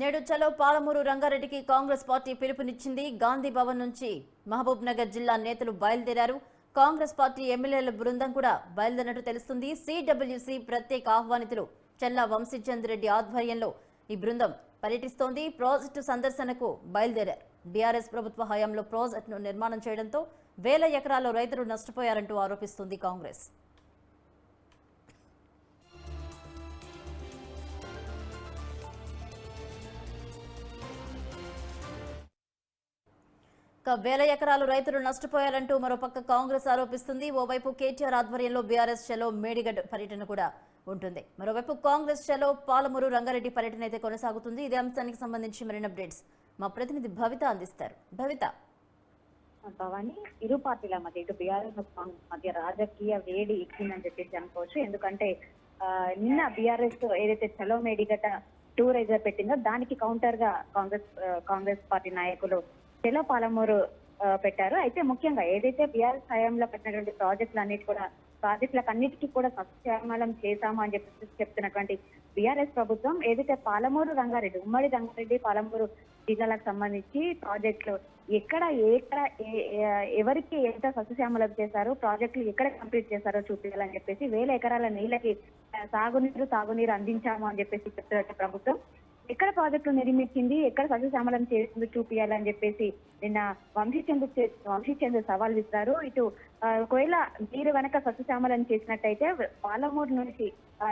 నేడు చలో పాలమూరు రంగారెడ్డికి కాంగ్రెస్ పార్టీ పిలుపునిచ్చింది గాంధీ భవన్ నుంచి. మహబూబ్ నగర్ జిల్లా నేతలు బయలుదేరారు. కాంగ్రెస్ పార్టీ ఎమ్మెల్యేల బృందం కూడా బయలుదేరినట్టు తెలుస్తుంది. సిడబ్ల్యూసి ప్రత్యేక ఆహ్వానితులు చెల్లా వంశీచంద్ రెడ్డి ఆధ్వర్యంలో ఈ బృందం పర్యటిస్తోంది. ప్రాజెక్టు సందర్శనకు బయలుదేరారు. బీఆర్ఎస్ ప్రభుత్వ హయాంలో ప్రాజెక్టును నిర్మాణం చేయడంతో వేల ఎకరాల్లో రైతులు నష్టపోయారంటూ ఆరోపిస్తుంది కాంగ్రెస్. వేల ఎకరాలు రైతులు నష్టపోయారంటూ మరోపక్క కాంగ్రెస్ ఆరోపిస్తుంది. ఓవైపు కేటీఆర్ ఆధ్వర్యంలో బీఆర్ఎస్ చెలో మేడిగడ్ పర్యటన కూడా ఉంటుంది. మరోవైపు కాంగ్రెస్ చెలో పాలమూరు రంగారెడ్డి పర్యటన అయితే కొనసాగుతుంది. ఇదే అంశానికి సంబంధించి మరిన్ని అప్డేట్స్ మా ప్రతినిధి భవిత అందిస్తారు. భవిత. భవాని ఇరు పార్టీల మధ్య ఇటు బీఆర్ఎస్ మధ్య రాజకీయ వేడి ఎక్కిందని చెప్పేసి అనుకోవచ్చు. ఎందుకంటే నిన్న బీఆర్ఎస్ ఏదైతే చలో మేడిగట టూర్ పెట్టిందో దానికి కౌంటర్గా కాంగ్రెస్ కాంగ్రెస్ పార్టీ నాయకులు చలో పాలమూరు పెట్టారు. అయితే ముఖ్యంగా ఏదైతే బీఆర్ఎస్ హయాంలో పెట్టినటువంటి ప్రాజెక్టులు అన్నిటి కూడా ప్రాజెక్టులకు అన్నిటికీ కూడా సస్యశ్యామలం చేశాము అని చెప్పి చెప్తున్నటువంటి బీఆర్ఎస్ ప్రభుత్వం ఏదైతే పాలమూరు రంగారెడ్డి ఉమ్మడి రంగారెడ్డి పాలమూరు జిల్లాలకు సంబంధించి ప్రాజెక్టులు ఎక్కడ ఎక్కడ ఏ- ఎవరికి ఎంత సస్యశ్యామలం చేశారో ప్రాజెక్టులు ఎక్కడ కంప్లీట్ చేశారో చూపించాలని చెప్పేసి వేల ఎకరాల నీళ్ళకి సాగునీరు సాగునీరు తాగునీరు అందించాము అని చెప్పేసి చెప్తున్నట్టు ప్రభుత్వం. ఎక్కడ ప్రాజెక్టులు నిర్మించింది ఎక్కడ సస్యశ్యామలం చేసింది చూపించాలని చెప్పేసి నిన్న వంశీచంద్ర చే- వంశీచంద్ర సవాల్ విస్తారు ఇటు ఒకవేళ మీరు వెనక సస్యశ్యామలం చేసినట్టయితే పాలమూరు నుంచి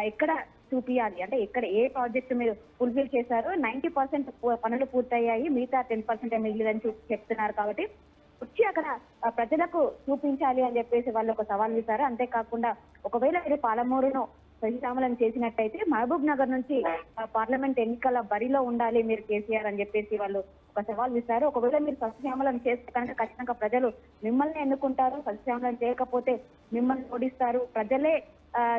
ఎక్కడ చూపియాలి? అంటే ఎక్కడ ఏ ప్రాజెక్ట్ మీరు ఫుల్ఫిల్ చేశారో నైన్టీ పర్సెంట్ పనులు పూర్తయ్యాయి. మిగతా టెన్ పర్సెంట్ మిగిలిదని చెప్తున్నారు కాబట్టి వచ్చి అక్కడ ప్రజలకు చూపించాలి అని చెప్పేసి వాళ్ళు ఒక సవాల్ చేశారు అంతేకాకుండా ఒకవేళ మీరు పాలమూరును సహిశామలం చేసినట్టయితే మహబూబ్ నగర్ నుంచి పార్లమెంట్ ఎన్నికల బరిలో ఉండాలి మీరు కేసీఆర్ అని చెప్పేసి వాళ్ళు ఒక సవాల్ విసారు ఒకవేళ మీరు సస్యశ్యామలం చేస్తే కనుక ఖచ్చితంగా ప్రజలు మిమ్మల్ని ఎన్నుకుంటారు. సస్యశ్యామలం చేయకపోతే మిమ్మల్ని ఓడిస్తారు. ప్రజలే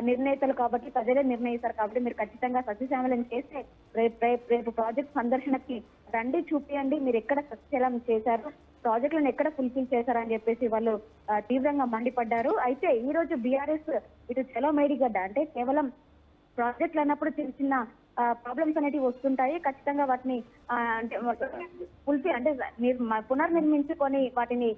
నిర్ణేతలు కాబట్టి ప్రజలే నిర్ణయిస్తారు కాబట్టి మీరు ఖచ్చితంగా సస్యశ్యామలం చేస్తే రేపు రేపు ప్రాజెక్ట్ సందర్శనకి రండి చూపియండి మీరు ఎక్కడ సస్యశ్యామలం చేశారు ప్రాజెక్టులను ఎక్కడ ఫుల్ఫిల్ చేశారని చెప్పేసి వాళ్ళు తీవ్రంగా మండిపడ్డారు. అయితే ఈ రోజు బీఆర్ఎస్ ఇటు చలో మేడిగడ్డ అంటే కేవలం ప్రాజెక్టులు అన్నప్పుడు చిన్న చిన్న ప్రాబ్లమ్స్ అనేటివి వస్తుంటాయి. ఖచ్చితంగా వాటిని అంటే ఫుల్ఫిల్ అంటే పునర్నిర్మించుకొని వాటిని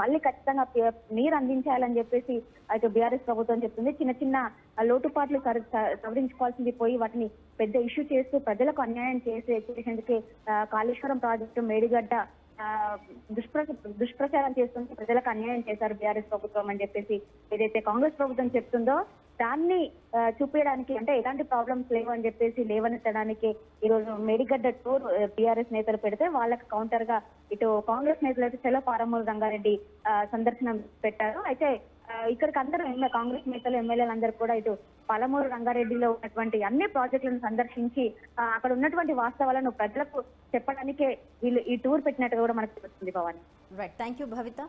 మళ్ళీ ఖచ్చితంగా నీరు అందించాలని చెప్పేసి అయితే బీఆర్ఎస్ ప్రభుత్వం చెప్తుంది. చిన్న చిన్న లోటుపాట్లు సరి- సవరించుకోవాల్సింది పోయి వాటిని పెద్ద ఇష్యూ చేస్తూ ప్రజలకు అన్యాయం చేసే చేసేందుకే కాళేశ్వరం ప్రాజెక్టు మేడిగడ్డ ఆ, దుష్ప్ర దుష్ప్రచారం చేస్తుంటే ప్రజలకు అన్యాయం చేశారు బీఆర్ఎస్ ప్రభుత్వం అని చెప్పేసి ఏదైతే కాంగ్రెస్ ప్రభుత్వం చెప్తుందో దాన్ని చూపించడానికి అంటే ఎలాంటి ప్రాబ్లమ్స్ లేవు అని చెప్పేసి లేవనెత్తడానికి ఈ రోజు మేడిగడ్డ టూర్ టీఆర్ఎస్ నేతలు పెడితే వాళ్ళకి కౌంటర్గా ఇటు కాంగ్రెస్ నేతలు అయితే సెలవు పారమూరు రంగారెడ్డి సందర్శనం పెట్టారు. అయితే ఇక్కడికి అందరూ కాంగ్రెస్ నేతలు ఎమ్మెల్యేలు అందరూ కూడా ఇటు పలమూరు రంగారెడ్డిలో ఉన్నటువంటి అన్ని ప్రాజెక్టులను సందర్శించి అక్కడ ఉన్నటువంటి వాస్తవాలను ప్రజలకు చెప్పడానికే వీళ్ళు ఈ టూర్ పెట్టినట్టు కూడా మనకు తెలుస్తుంది Bhavani. Right thank you Bhavitha